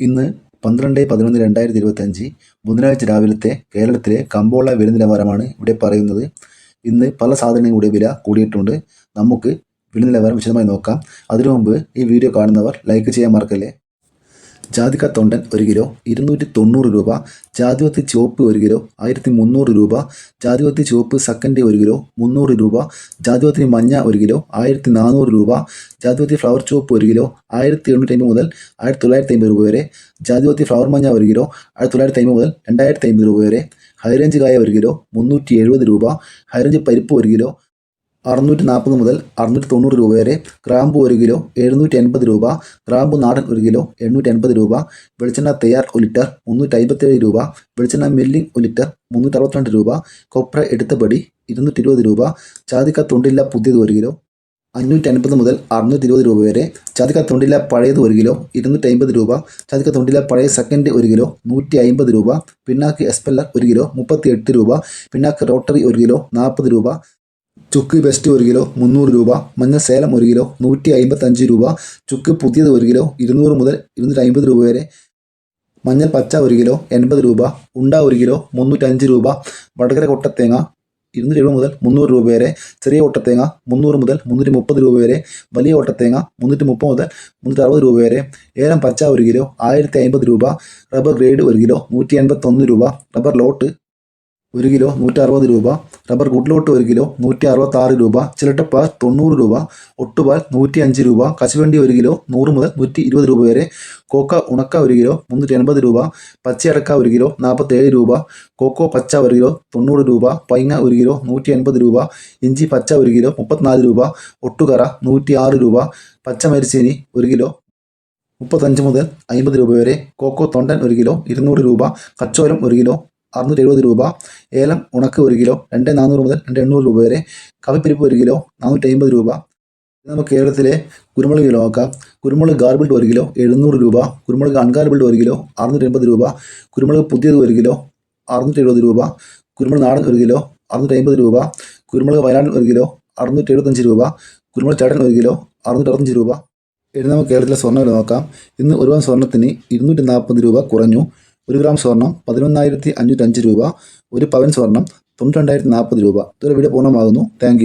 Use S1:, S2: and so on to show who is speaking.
S1: ഇന്ന് പന്ത്രണ്ട് പതിനൊന്ന് രണ്ടായിരത്തി ഇരുപത്തഞ്ച് ബുധനാഴ്ച രാവിലത്തെ കേരളത്തിലെ കമ്പോള വില നിലവാരമാണ് ഇവിടെ പറയുന്നത്. ഇന്ന് പല സാധനങ്ങളുടെ വില കൂടിയിട്ടുണ്ട്. നമുക്ക് വില നിലവാരം വിശദമായി നോക്കാം. അതിനു മുമ്പ് ഈ വീഡിയോ കാണുന്നവർ ലൈക്ക് ചെയ്യാൻ മറക്കല്ലേ? ജാതിക്ക തൊണ്ടൻ ഒരു കിലോ ഇരുന്നൂറ്റി തൊണ്ണൂറ് രൂപ ജാതിവത്തി ചുവപ്പ് ഒരു കിലോ ആയിരത്തി മുന്നൂറ് രൂപ ജാതിവത്തി ചുവപ്പ് സെക്കൻഡ് ഒരു കിലോ മുന്നൂറ് രൂപ ജാതിവത്തി മഞ്ഞ ഒരു കിലോ ആയിരത്തി നാനൂറ് രൂപ ജാതിവത്തി ഫ്ലവർ ചുവപ്പ് ഒരു കിലോ ആയിരത്തി എണ്ണൂറ്റി അമ്പത് മുതൽ ആയിരത്തി തൊള്ളായിരത്തി അമ്പത് രൂപ വരെ ജാതിവത്തി ഫ്ലവർ മഞ്ഞ ഒരു കിലോ ആയിരത്തി തൊള്ളായിരത്തി അമ്പത് മുതൽ രണ്ടായിരത്തി അമ്പത് രൂപ വരെ ഹൈറേഞ്ച് കായ ഒരു കിലോ മുന്നൂറ്റി എഴുപത് രൂപ ഹൈറേഞ്ച് പരിപ്പ് ഒരു കിലോ അറുന്നൂറ്റി നാൽപ്പത് മുതൽ അറുന്നൂറ്റി തൊണ്ണൂറ് രൂപ വരെ. ഗ്രാമ്പു ഒരു കിലോ എഴുന്നൂറ്റി എൺപത് രൂപ. ഗ്രാമ്പു നാടൻ ഒരു കിലോ എണ്ണൂറ്റി എൺപത് രൂപ. വെളിച്ചെണ്ണ തയ്യാർ ഒരു ലിറ്റർ മുന്നൂറ്റി അമ്പത്തേഴ് രൂപ. വെളിച്ചെണ്ണ മില്ലിംഗ് ഒരു ലിറ്റർ മുന്നൂറ്റി അറുപത്തിരണ്ട് രൂപ. കൊപ്ര എടുത്തപടി ഇരുന്നൂറ്റി ഇരുപത് രൂപ. ചാതിക്ക തൊണ്ടില്ല പുതിയത് ഒരു കിലോ അഞ്ഞൂറ്റി അൻപത് മുതൽ അറുന്നൂറ്റി ഇരുപത് രൂപ വരെ. ചാതിക്ക തൊണ്ടില്ല പഴയത് ഒരു കിലോ ഇരുന്നൂറ്റി അമ്പത് രൂപ. ചാതിക്ക തൊണ്ടില്ല പഴയ സെക്കൻഡ് ഒരു കിലോ നൂറ്റി അമ്പത് രൂപ. പിന്നാക്ക് എസ്പെല്ലർ ഒരു കിലോ മുപ്പത്തി എട്ട് രൂപ. പിന്നാക്ക് റോട്ടറി ഒരു കിലോ നാൽപ്പത് രൂപ. ചുക്ക് ബെസ്റ്റ് ഒരു കിലോ മുന്നൂറ് രൂപ. മഞ്ഞ സേലം ഒരു കിലോ നൂറ്റി അമ്പത്തഞ്ച് രൂപ. ചുക്ക് പുതിയത് ഒരു കിലോ ഇരുന്നൂറ് മുതൽ ഇരുന്നൂറ്റി അമ്പത് രൂപ വരെ. മഞ്ഞൾ പച്ച ഒരു കിലോ എൺപത് രൂപ. ഉണ്ട ഒരു കിലോ മുന്നൂറ്റഞ്ച് രൂപ. വടകര കൊട്ടത്തേങ്ങ ഇരുന്നൂറ്റി എഴുപത് മുതൽ മുന്നൂറ് രൂപ വരെ. ചെറിയ ഒട്ടത്തേങ്ങ മുന്നൂറ് മുതൽ മുന്നൂറ്റി മുപ്പത് രൂപ വരെ. വലിയ ഒട്ടത്തേങ്ങ മുന്നൂറ്റി മുപ്പത് മുതൽ മുന്നൂറ്റി അറുപത് രൂപ വരെ. ഏലം പച്ച ഒരു കിലോ ആയിരത്തി അമ്പത് രൂപ. റബ്ബർ ഗ്രേഡ് ഒരു കിലോ നൂറ്റി എൺപത്തൊന്ന് രൂപ. റബ്ബർ ലോട്ട് ഒരു കിലോ നൂറ്റി അറുപത് രൂപ റബ്ബർ കൂട്ടിലോട്ട് ഒരു കിലോ നൂറ്റി അറുപത്താറ് രൂപ ചിരട്ടപ്പാൽ തൊണ്ണൂറ് രൂപ ഒട്ടുപാൽ നൂറ്റി അഞ്ച് രൂപ കശുവണ്ടി ഒരു കിലോ നൂറ് മുതൽ നൂറ്റി ഇരുപത് രൂപ വരെ കോക്ക ഉണക്ക ഒരു കിലോ മുന്നൂറ്റി എൺപത് രൂപ പച്ചയടക്ക ഒരു കിലോ നാൽപ്പത്തേഴ് രൂപ കോക്കോ പച്ച ഒരു കിലോ തൊണ്ണൂറ് രൂപ പൈങ്ങ ഒരു കിലോ നൂറ്റി എൺപത് രൂപ ഇഞ്ചി പച്ച ഒരു കിലോ മുപ്പത്തിനാല് രൂപ ഒട്ടുകറ നൂറ്റി ആറ് രൂപ പച്ചമരിച്ചീനി ഒരു കിലോ മുപ്പത്തഞ്ച് മുതൽ അമ്പത് രൂപ വരെ കോക്കോ തൊണ്ടൻ ഒരു കിലോ ഇരുന്നൂറ് രൂപ കച്ചോലം ഒരു കിലോ അറുന്നൂറ്റി എഴുപത് രൂപ. ഏലം ഉണക്ക് ഒരു കിലോ രണ്ട് നാനൂറ് മുതൽ രണ്ട് എണ്ണൂറ് രൂപ വരെ. കവിപ്പരിപ്പ് ഒരു കിലോ നാനൂറ്റി അമ്പത് രൂപ നമുക്ക് കേരളത്തിലെ കുരുമുളക് കിലോ നോക്കാം കുരുമുളക് ഗാർബിൾഡ് ഒരു കിലോ എഴുന്നൂറ് രൂപ. കുരുമുളക് അൺഗാർബിൾഡ് ഒരു കിലോ അറുന്നൂറ്റി എൺപത് രൂപ. കുരുമുളക് പുതിയത് ഒരു കിലോ അറുന്നൂറ്റി എഴുപത് രൂപ. കുരുമുളക് നാടൻ ഒരു കിലോ അറുന്നൂറ്റി അമ്പത് രൂപ. കുരുമുളക് വയനാടൻ ഒരു കിലോ അറുന്നൂറ്റി എഴുപത്തഞ്ച് രൂപ. കുരുമുളക് ചേട്ടൻ ഒരു കിലോ അറുന്നൂറ്റി അറുപത്തഞ്ച് രൂപ. ഇനി നമുക്ക് കേരളത്തിലെ സ്വർണ വില നോക്കാം. ഇന്ന് ഒരു പവൻ സ്വർണത്തിന് ഇരുന്നൂറ്റി നാൽപ്പത് രൂപ കുറഞ്ഞു. ഒരു ഗ്രാം സ്വർണം പതിനൊന്നായിരത്തി അഞ്ഞൂറ്റഞ്ച് രൂപ ഒരു പവൻ സ്വർണം തൊണ്ണൂറ്റി രണ്ടായിരത്തി നാൽപ്പത് രൂപ. ഇതൊരു വീഡിയോ പൂർണമാകുന്നു. താങ്ക്